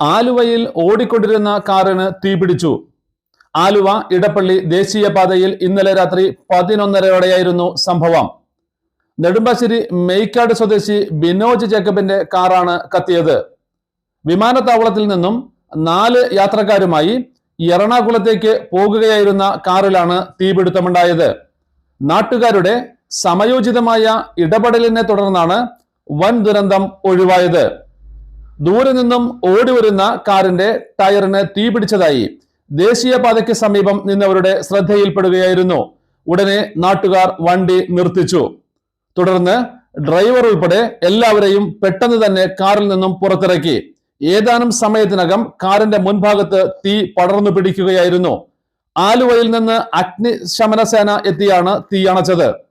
ആലുവയിൽ ഓടിക്കൊണ്ടിരുന്ന കാറിന് തീപിടിച്ചു ആലുവ ഇടപ്പള്ളി ദേശീയപാതയിൽ ഇന്നലെ രാത്രി പതിനൊന്നരയോടെയായിരുന്നു സംഭവം. നെടുമ്പാശ്ശേരി മെയ്ക്കാട് സ്വദേശി ബിനോജ് ജേക്കബിന്റെ കാറാണ് കത്തിയത്. വിമാനത്താവളത്തിൽ നിന്നും നാല് യാത്രക്കാരുമായി എറണാകുളത്തേക്ക് പോകുകയായിരുന്ന കാറിലാണ് തീപിടുത്തമുണ്ടായത്. നാട്ടുകാരുടെ സമയോചിതമായ ഇടപെടലിനെ തുടർന്നാണ് വൻ ദുരന്തം ഒഴിവായത്. ദൂരെ നിന്നും ഓടി വരുന്ന കാറിന്റെ ടയറിന് തീപിടിച്ചതായി ദേശീയപാതയ്ക്ക് സമീപം നിന്നവരുടെ ശ്രദ്ധയിൽപ്പെടുകയായിരുന്നു. ഉടനെ നാട്ടുകാർ വണ്ടി നിർത്തിച്ചു. തുടർന്ന് ഡ്രൈവർ ഉൾപ്പെടെ എല്ലാവരെയും പെട്ടെന്ന് തന്നെ കാറിൽ നിന്നും പുറത്തിറക്കി. ഏതാനും സമയത്തിനകം കാറിന്റെ മുൻഭാഗത്ത് തീ പടർന്നു പിടിക്കുകയായിരുന്നു. ആലുവയിൽ നിന്ന് അഗ്നിശമന സേന എത്തിയാണ് തീ അണച്ചത്.